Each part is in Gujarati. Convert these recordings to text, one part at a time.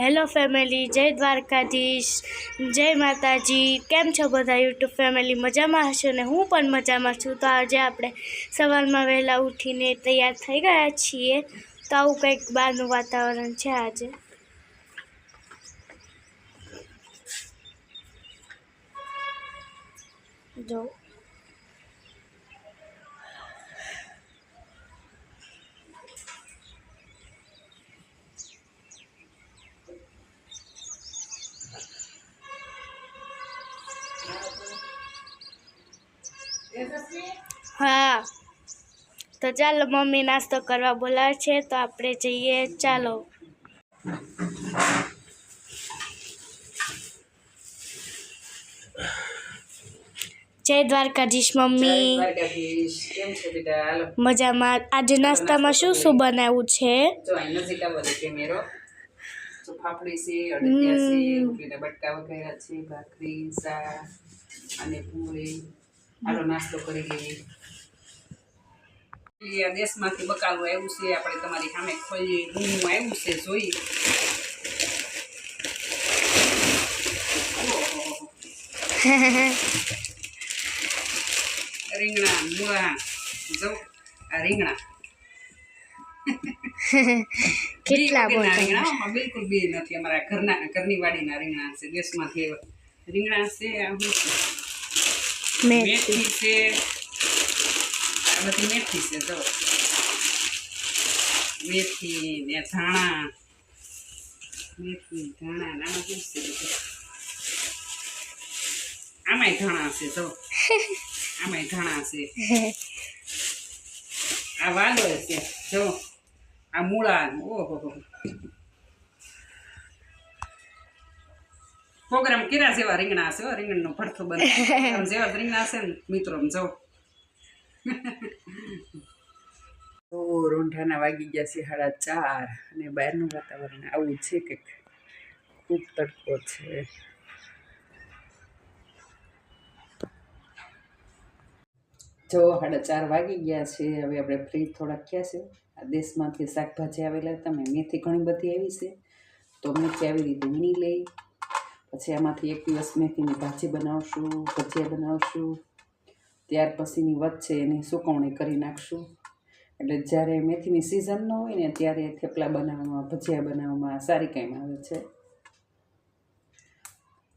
હેલો ફેમિલી જય દ્વારકાધીશ. જય માતાજી. કેમ છો બધા યુટ્યુબ ફેમિલી મજામાં હશો ને? હું પણ મજામાં છું. તો આજે આપણે સવારમાં વહેલા ઉઠીને તૈયાર થઈ ગયા છીએ. તો આવું કંઈક બહારનું વાતાવરણ છે આજે. જો. હા. તો ચાલો મમ્મી નાસ્તો કરવા બોલાવે છે તો આપણે જઈએ. ચાલો. જય દ્વારકાધીશ મમ્મી. મજામાં. આજે નાસ્તામાં શું શું બનાવ્યું છે? જો અહીં નજીક આવો તો કેમેરો જો ફાફડી છે અડદિયા છે રોટલીના બટકા વઘાર્યા છે ભાખરી શાક અને પૂરી. આનો નાસ્તો કરી લઈએ. એ આ દેશમાંથી બકાલું આવ્યું છે આપણે તમારી સામે ખોલીએ. રૂમ આવ્યું છે જોઈએ ઓહોહો. રીંગણા મૂળા જો આ રીંગણા. કેટલા બી વગરના બધા રીંગણા હો, બિલકુલ બી નથી અમારા ઘરના ઘરની વાડીના રીંગણા છે દેશમાંથી આવ્યા રીંગણા છે આ શું છે? મેં મેથી છે આ બધી મેથી છે જો. મેથી ને ધાણા. મેથી ધાણા આમાં શું છે આમાંય ધાણા છે જો. આમાંય ધાણા છે આ વાલો છે જો. આ મૂળા ઓહો પ્રોગ્રામ કર્યા જેવા રીંગણા છે હો, રીંગણનો ભરથો બને. જેવા રીંગણા છે ને મિત્રો જો. તો રોંઢાના વાગી ગયા છે સાડા ચાર અને બહારનું વાતાવરણ આવું છે કે ખૂબ તડકો છે. જો સાડા ચાર વાગી ગયા છે, હવે આપણે ફ્રી થોડાક થયા છે. આ દેશમાંથી શાકભાજી આવેલા હતા, મેં મેથી ઘણી બધી આવી છે. તો મેથી આવી રીતે વીણી લઈ. પછી આમાંથી એક દિવસ મેથીની ભાજી બનાવશું, ભજીયા બનાવશું. ત્યાર પછીની વચ્ચે એની સુકવણી કરી નાખશું. એટલે જ્યારે મેથીની સિઝન ન હોય ને ત્યારે થેપલા બનાવવામાં, ભજીયા બનાવવામાં સારી કામ આવે છે.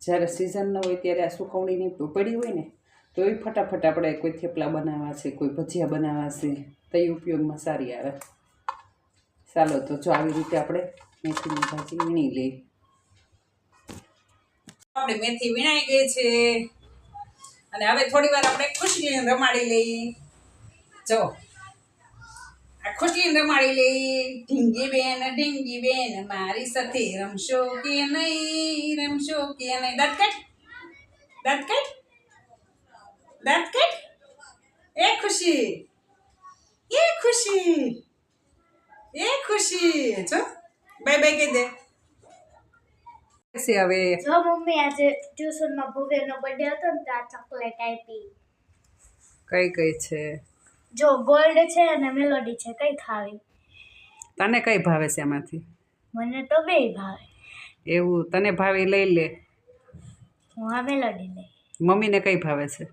જ્યારે સિઝન ન હોય ત્યારે આ સુકવણીની પડી હોય ને, તો એ ફટાફટ આપણે કોઈ થેપલા બનાવવા છે, કોઈ ભજીયા બનાવવા છે, તો એ ઉપયોગમાં સારી આવે. ચાલો, તો જો આવી રીતે આપણે મેથીની ભાજી વીણી લઈએ. આપણે મેથી વીણાઈ ગઈ છે. અને હવે થોડી વાર આપણે ખુશલીને રમાડી લઈએ. જો. આ ખુશલીને રમાડી લઈએ. ઢીંગી બેન ઢીંગી બેન, મારી સાથે રમશો કે નહીં? રમશો કે નહીં? દાંત કાઢ. દાંત કાઢ. દાંત કાઢ. એ ખુશી. એ ખુશી. એ ખુશી. જો. બાય બાય કહી દે. હવે? જો મમ્મી આજે ટ્યુશનમાં ભવ્યનો બર્થડે હતો ને તો આ ચોકલેટ આપી. કઈ કઈ છે? જો ગોલ્ડ છે અને મેલોડી છે કઈ ખાવી? તને કઈ ભાવે છે એમાંથી મને તો બે ભાવે. એવું તને ભાવે લઈ લે. હું આ મેલોડી લઈ. મમ્મીને કઈ ભાવે છે?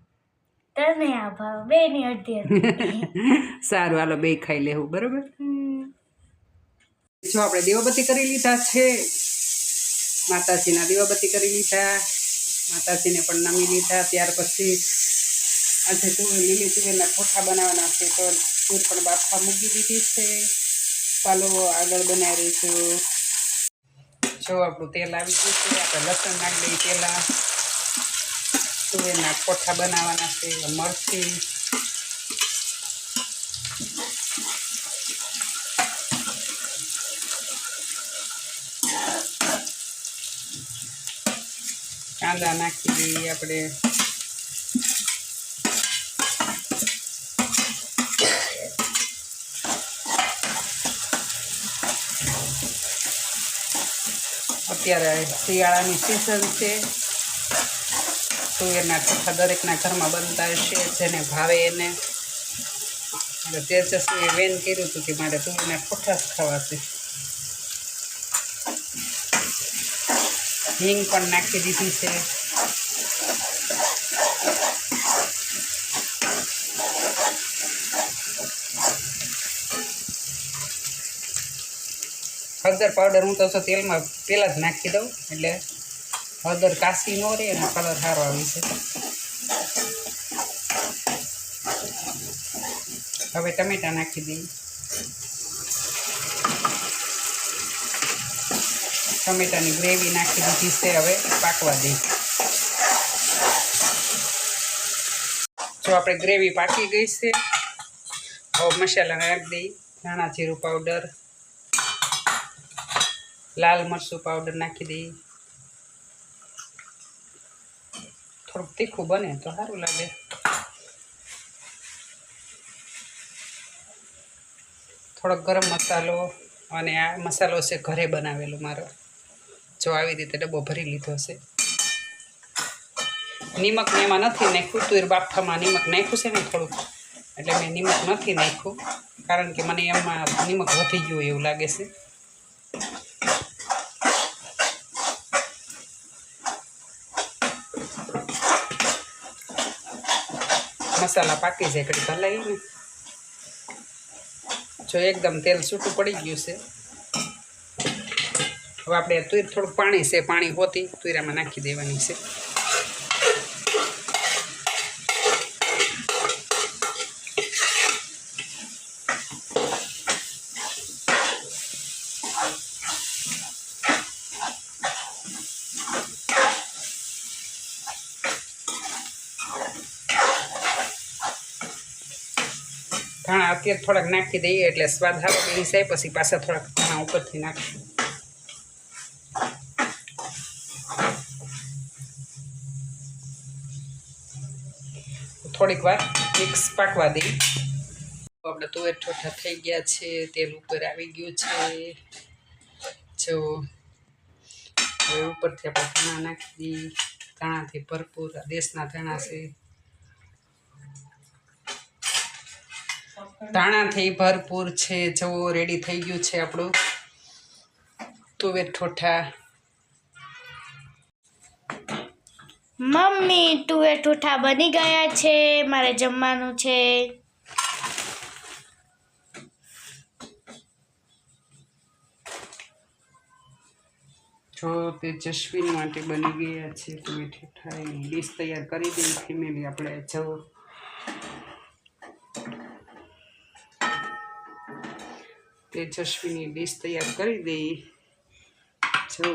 તને આ ભાવે બે ની અડધી. સારું હાલો બે ખાઈ લેવું બરોબર. જો આપણે દેવબતી કરી લીધા છે. માતાજીના દીવાબત્તી કરી લીધા, માતાજીને પણ નમી લીધા. ત્યાર પછી આજે તુવેર, લીલી તુવેરના ઠોઠા બનાવવાના છે તો તુર પણ બાફા મૂકી દીધી છે. ચાલો આગળ બનાવી રહીશું જો આપણું તેલ આવી ગયું છે, આપણે લસણ નાખી દઈએ પહેલાં. તુવેરના ઠોઠા બનાવવાના છે, મરચી કાંદા નાખી દઈએ આપણે. અત્યારે શિયાળાની સિઝન છે. તુવેરના ચોખા દરેકના ઘરમાં બનતા હશે, જેને ભાવે એને. એટલે તેજસ્વીએ વેન કર્યું હતું કે મારે તુવેરના ઠોઠા જ ખાવા હિંગ પણ નાખી દીધી છે હળદર પાવડર હું તો શું તેલમાં, પહેલાં જ નાખી દઉં, એટલે હળદર કાસી ન રહે એનો કલર સારો આવે છે. હવે ટમેટા નાખી દઈએ. ટમેટાની ગ્રેવી નાખી દીધી છે. હવે પાકવા દઈ જો આપણે ગ્રેવી પાકી ગઈ છે, હવે મસાલા નાખી દઈ ધાણા જીરું પાવડર લાલ મરચું પાવડર નાખી દઈ થોડુંક તીખું બને તો સારું લાગે. થોડોક ગરમ મસાલો, અને આ મસાલો છે ઘરે બનાવેલો મારો. જો આવી રીતે ડબ્બો ભરી લીધો છે નિમક એમાં નથી નાખ્યું તુર બાફામાં નિમક નાખ્યું છે ને થોડુંક. એટલે મેં નિમક નથી નાખ્યું, કારણ કે મને એમાં નિમક વધી ગયું એવું લાગે છે. મસાલા પાકી જાય ઘડી ભલાઈ જો એકદમ તેલ છૂટું પડી ગયું છે. હવે આપણે તુર, થોડુંક પાણી છે, પાણી હોતી તુરામાં નાખી દેવાની છે. ધાણા અત્યારે થોડાક નાખી દઈએ એટલે સ્વાદ સારો બેસી જાય, પછી પાછા થોડાક ધાણા ઉપરથી નાખીશું. થોડીક વાર મિક્સ પાકવા દઈ. આપણે તુવેર ઠોઠા થઈ ગયા છે, તેલ ઉપર આવી ગયું છે. જો, હવે ઉપરથી આપણે ધાણા નાખી દઈએ ધાણાથી ભરપૂર દેશના ધાણા છે. ધાણાથી ભરપૂર છે જવો રેડી થઈ ગયું છે આપણું. તુવેર ઠોઠા મમ્મી ટુએ ઠૂઠા બની ગયા છે, મારે જમવાનું છે. જો તેજસ્વીન માટે બની ગયા છે ટુએ ઠૂઠા એની ડીશ તૈયાર કરી દઈ ફેમિલી આપણે જવો. તેજસ્વીની ડીશ તૈયાર કરી દઈ જો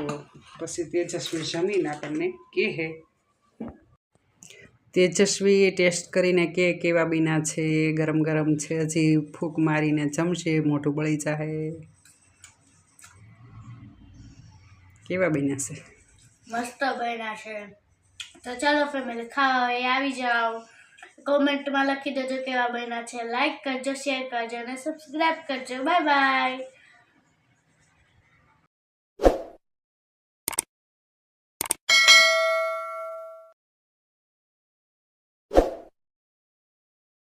પછી તેજસ્વી જમીન આપણને કહે. તેજસ્વી ટેસ્ટ કરીને કે કેવા બીના છે, ગરમ ગરમ છે, હજી ફૂંક મારીને જમશે, મોઢું બળી જાય કેવા બીના છે? મસ્ત બન્યા છે. તો ચાલો ફેમિલી ખાવા એ આવી જાઓ. કોમેન્ટમાં લખી દેજો કેવા બન્યા છે. લાઈક કરજો શેર કરજો અને સબસ્ક્રાઈબ કરજો. Bye bye